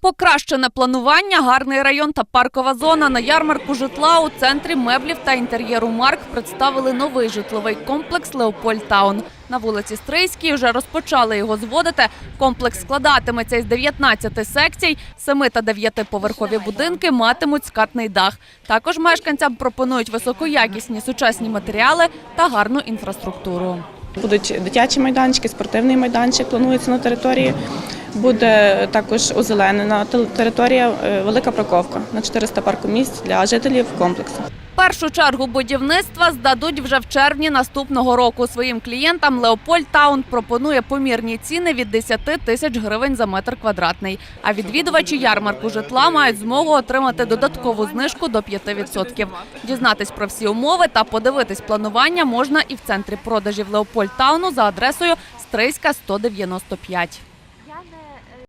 Покращене планування, гарний район та паркова зона на ярмарку житла у центрі меблів та інтер'єру Марк представили новий житловий комплекс Леопольд Таун. На вулиці Стрийській вже розпочали його зводити. Комплекс складатиметься із 19 секцій, 7 та 9 поверхові будинки матимуть скатний дах. Також мешканцям пропонують високоякісні сучасні матеріали та гарну інфраструктуру. Будуть дитячі майданчики, спортивний майданчик планується на території. Буде також озеленена територія, е, велика парковка на 400 паркомісць для жителів комплексу. Першу чергу будівництва здадуть вже в червні наступного року. Своїм клієнтам Леопольд Таун пропонує помірні ціни від 10 тисяч гривень за метр квадратний. А відвідувачі ярмарку житла мають змогу отримати додаткову знижку до 5%. Дізнатись про всі умови та подивитись планування можна і в центрі продажів Леопольд Тауну за адресою Стрийська 195.